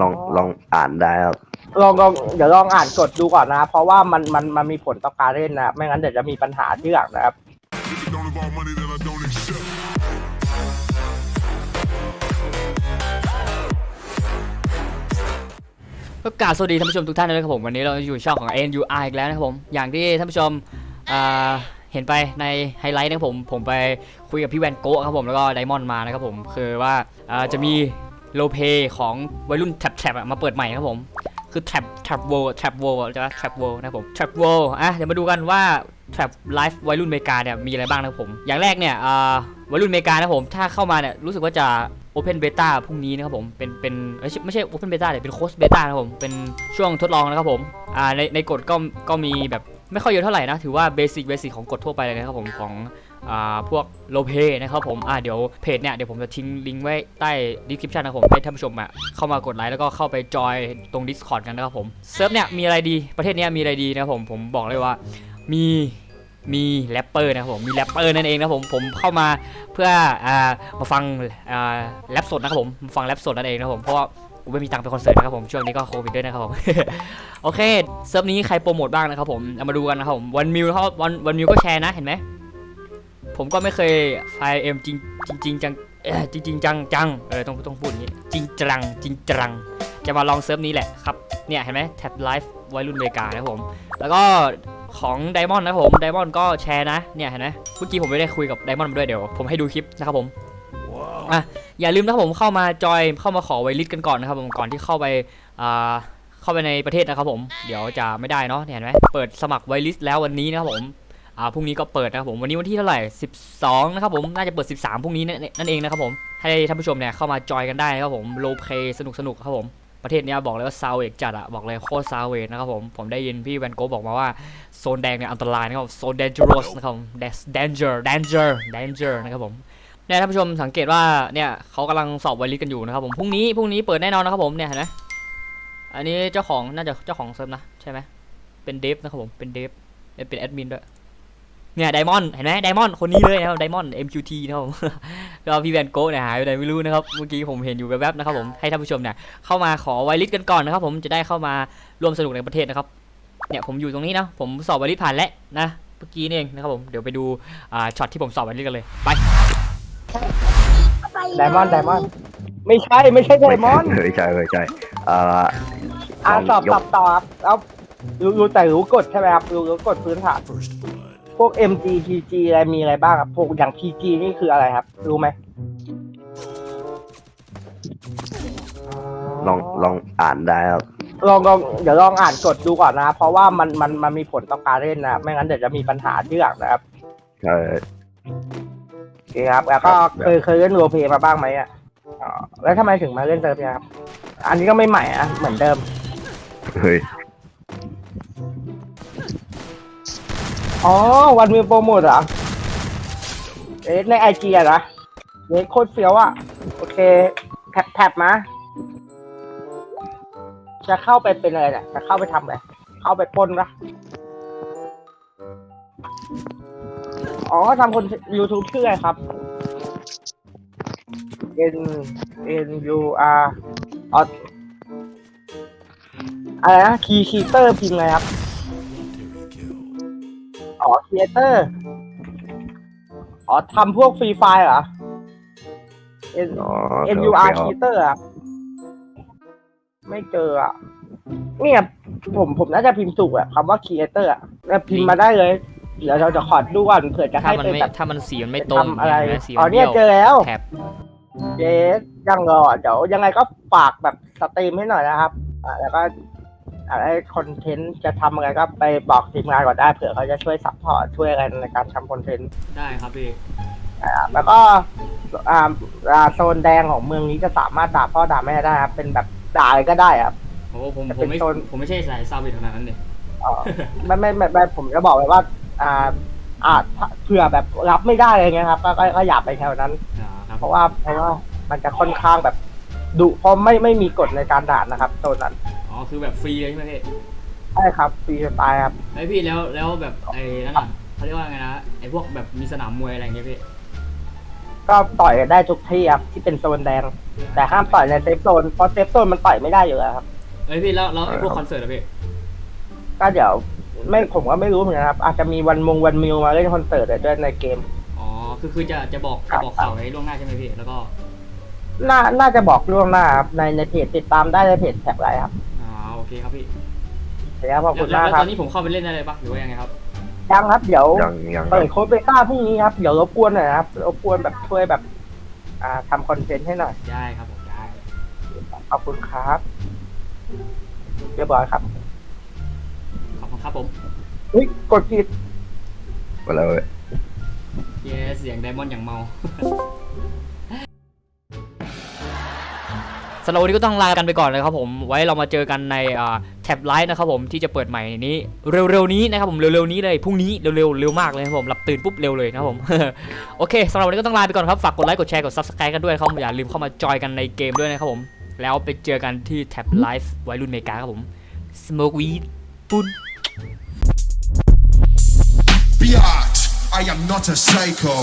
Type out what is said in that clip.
ลองลองอ่านได้ครับ ลองลองเดี๋ยวลองอ่านกฎดูก่อนนะเพราะว่ามันมันมันมีผลต่อการเล่นนะไม่งั้นเดี๋ยวจะมีปัญหาที่หลังนะครับ If it don't involve money, then I don't accept. ก็กราบสวัสดีท่านผู้ชมทุกท่านด้วยครับผมวันนี้เราอยู่ช่องของ NUR อีกแล้วนะครับผมอย่างที่ท่านผู้ชมอ่าเห็นไปในไฮไลท์นะครับผมผมไปคุยกับพี่แวนโกะครับผมแล้วก็ไดมอนด์มานะครับผมคือว่าอ่าจะมี โลเ y ของวัยรุ่นแท็บแท็บมาเปิดใหม่ครับผม คือแท็บแท็บโวแท็บโวใช่ไหมแท็บโวนะครับผมแท็บโวอะเดี๋ยวมาดูกันว่าแท็บไลฟ์วัยรุ่นอเมริกาเนี่ยมีอะไรบ้างนะครับผม อย่างแรกเนี่ยอ่าวัยรุ่นอเมริกานะครับผมถ้าเข้ามาเนี่ยรู้สึกว่าจะ Open Beta พรุ่งนี้นะครับผมเป็นเป็นไม่ใช่ Open Beta แต่เป็น Closed Beta นะครับผมเป็นช่วงทดลองนะครับผมอ่าในในกฎก็ก็มีแบบไม่ค่อยเยอะเท่าไหร่นะ ถือว่าเบสิกเบสิกของกฎทั่วไปเลยนะครับผมของ พวกโลเ y นะครับผมอ่าเดี๋ยวเพจเนี่ยเดี๋ยวผมจะทิ้งลิงก์ไว้ใต้ description นะครับผมให้ท่านผู้ชมอะเข้ามากดไลค์แล้วก็เข้าไปจอยตรง Discord กันนะครับผมเซิร์ฟเนี่ยมีอะไรดีประเทศเนี้ยมีอะไรดีนะครับผมผมบอกเลยว่ามีมีแรปเปอร์นะครับผมมีแรปเปอร์นั่นเองนะผมผมเข้ามาเพื่ออ่ามาฟังอ่าแรปสดนะครับผมฟังแรปสดนั่นเองนะครับผมเพราะว่ากูไม่มีตังค์ไปคอนเสิร์ตนะครับผมช่วงนี้ก็โควิดด้วยนะครับผมโอเคเซิร์ฟนี้ใครโปรโมทบ้างนะครับผมเอามาดูกันนะครับผมวันมิวนะครับวันวันมิวก็แชร์นะเห็นไหม ผมก็ไม่เคยไฟเอ็มจริงจริงจริงจังจริงจริงจังจังเออต้องต้องพูดอย่างนี้ จริงจังจริงจังจะมาลองเซิร์ฟนี้แหละครับเนี่ยเห็นไหมแท็บไลฟ์ไวรุ่นเมกานะผม แล้วก็ของไดมอนด์นะผมไดมอนด์ก็แชร์นะเนี่ยเห็นไหมเมื่อกี้ผมไม่ได้คุยกับไดมอนด์มาด้วยเดี๋ยวผมให้ดูคลิปนะครับผมอะอย่าลืมนะครับผมเข้ามาจอยเข้ามาขอไวลิสกันก่อนนะครับผมก่อนที่เข้าไปอ่าเข้าไปในประเทศนะครับผม เดี๋ยวจะไม่ได้เนาะเนี่ยเห็นไหมเปิดสมัครไวลิสแล้ววันนี้นะครับผม อ่าพรุ่งนี้ก็เปิดนะครับผมวันนี้วันที่เท่าไหร่ 12 นะครับผมน่าจะเปิด 13พรุ่งนี้นั่นเองนะครับผมให้ท่านผู้ชมเนี่ยเข้ามาจอยกันได้นะครับผมโลเพสนุกสนุกๆครับผมประเทศเนี้ยบอกเลยว่าซาวเอกจัดอะบอกเลยโคตรซาวเวกนะครับผมผมได้ยินพี่แวนโกบอกมาว่าโซนแดงเนี่ยอันตรายนะครับโซน dangerous นะครับ That's danger danger danger นะครับผมเนี่ยท่านผู้ชมสังเกตว่าเนี่ยเขากำลังสอบไวริสกันอยู่นะครับผมพรุ่งนี้พรุ่งนี้เปิดแน่นอนนะครับผมเนี่ยเห็นไหมอันนี้เจ้าของน่าจะเจ้าของเซิร์ฟนะใช่ไหมเป็นเดฟนะครับผมเป็นเดฟเป็นแอดมินด้วย เนี่ยไดมอนด์เห็นไหมไดมอนด์คนนี้เลยนะครับไดมอนด์ MQT นะครับผมก็พี่แวนโกเนี่ยหายไปไหนไม่รู้นะครับเมื่อกี้ผมเห็นอยู่แวบๆนะครับผมให้ท่านผู้ชมเนี่ยเข้ามาขอไวลิสกันก่อนนะครับผมจะได้เข้ามาร่วมสนุกในประเทศนะครับเนี่ยผมอยู่ตรงนี้นะผมสอบไวลิสผ่านแล้วนะเมื่อกี้นี่เองนะครับผมเดี๋ยวไปดูอ่าช็อตที่ผมสอบไวลิสกันเลยไปไดมอนด์ไดมอนด์ไม่ใช่ไม่ใช่ไดมอนด์ไม่ใช่ไม่ใช่เอ่ออ่าลองสอบยกสอบต่อครับแล้วรู้รู้แต่รู้กฎใช่ไหมครับรู้รู้กฎพื้นฐาน First blood. พวก MG PG อะไรมีอะไรบ้างครับพวกอย่าง PG นี่คืออะไรครับ รู้ไหมลองลองอ่านได้ครับ ลองลองเดี๋ยวลองอ่านกฎดูก่อนนะ เพราะว่ามันมันมันมีผลต่อการเล่นนะไม่งั้นเดี๋ยวจะมีปัญหาที่หลังนะครับเออโอเคครับ แล้วก็ครับ เคยเคยเล่นโรลเพลย์มาบ้างไหมอะอ๋อแล้วทำไมถึงมาเล่นเซิร์ฟเนี่ยครับ อันนี้ก็ไม่ใหม่อะเหมือนเดิม เฮ้ย อ๋อ วันมีโปรโมทเหรอเอ๊ะในไอจีอะนะเอ๊ะโคตรเฟี้ยวอะโอเค แท็บแท็บมา จะเข้าไปเป็นอะไรเนี่ยจะเข้าไปทำอะไรเข้าไปปล้นปะอ๋อทำคน YouTube ชื่ออะไรครับ N N U R อ๋ออะไรนะคีคีเตอร์พิมพ์ไงครับ เอเตอร์อ๋อทำพวกฟรีไฟล์เหรอ N อ๋อ N U R เฟี้คยวรีเตอร์อะไม่เจออะเนี่ยผมผมน่าจะพิมพ์ถูกอะคำว่าครีเอเตอร์อะแล้วพิมพ์มาได้เลย เดี๋ยวเราจะขอดูก่อนเผื่อจะถ้าให้มันไปไม่แบบถ้ามันสีมันไม่ตรงทำอะไรเห็นไหมสีอ๋อมันเนี่เบี้ยยวเจอแล้วแท็บเจสยังรอเดี๋ยวยังไงก็ฝากแบบสตรีมให้หน่อยนะครับอ่าแล้วก็ อะไรคอนเทนต์จะทำอะไรก็ไปบอกทีมงานก่อนได้เผื่อเขาจะช่วยซัพพอร์ตช่วยอะไรในการทำคอนเทนต์ได้ครับพี่ นะครับแล้วก็อ่าอ่าโซนแดงของเมืองนี้จะสามารถด่าพ่อด่าแม่ได้ครับเป็นแบบด่าอะไรก็ได้ครับ โอ้ผมแต่ผเป็มนไม่โซน ผมไม่ใช่สายซาวิทขนาดนั้นเลยเอ่อไม่ไม่ไม่ไม่ผมจะบอกเลยว่า อ่าอาจเผื่อแบบรับไม่ได้อะไรเงี้ยครับก็ก็ก็อย่าไปแถวนั้น อ่าครับเพราะว่าเพราะว่ามันจะค่อนข้างแบบดุเพราะไม่ไม่มีกฎในการด่านะครับโซนนั้น อ๋อคือแบบฟรีเลยใช่ไหมพี่ใช่ครับฟรีสไตล์ครับ ไอยพี่แล้วแล้วแบบไอ้นั่นน่ะเขาเรียกว่าไงนะไอ้พวกแบบมีสนามมวยอะไรอย่างเงี้ยพี่ก็ต่อยกันได้ทุกที่ครับที่เป็นโซนแดงอแต่ห้ามต่อยในเซฟโซนเพราะเซฟโซนมันต่อยไม่ได้อยู่แล้วครับเอ้ยพี่แล้วแล้วไอ้พวกคอนเสิร์ตอะพี่ก็เดี๋ยวไม่ผมก็ไม่รู้เหมือนกันครับอาจจะมีวันมงวันมิวมาเล่นคอนเสิร์ตด้วยในเกมอ๋อคือคือจะจะบอกจะบอกข่าวไว้ล่วงหน้าใช่ไหมพี่แล้วก็ น่าน่าจะบอกล่วงหน้าครับในในเพจติดตามได้ในเพจแท็กไลน์ครับอ๋อโอ เคครับพี่แล้วขอบคุณแล้วมากแล้วคตรัอบนนี้ผมเข้าไปเล่นได้เลยปะหรือว่ายังไงครับ ยังครับเดี๋ยวยังยังครัเปิบ ดโค้ดเบต้าพรุ่งนี้ครับเดี๋ยวรบกวนหน่อยนะครับรบกวนแบบช่วยแบบ อ่าทำคอนเทนต์ให้หน่อย ได้ครับผมได้ ขอบคุณครับ เรียบร้อยครับขอบคุณครับผม เฮ้ยกดผิดมาแล้วเว้ยเย้เสียงไดมอนด์อย่างเมา หรับวันนี้ก็ต้องลากันไปก่อนเลยครับผมไว้เรามาเจอกันในแท็บไลฟ์นะครับผมที่จะเปิดใหม่นี้เร็วๆนี้นะครับผมเร็วๆนี้เลยพรุ่งนี้เร็วๆเร็วมากเลยครับผมหลับตื่นปุ๊บเร็วเลยนะครับผมโอเคสำหรับวันนี้ก็ต้องลาไปก่อนครับฝากกดไลค์กดแชร์กด subscribe กันด้วยนะครับผมอย่าลืมเข้ามาจอยกันในเกมด้วยนะครับผมแล้วไปเจอกันที่แท็บไลฟ์วัยรุ่นเมกาครับผม smoke weed ปุ้น Biatch, I am not a psycho.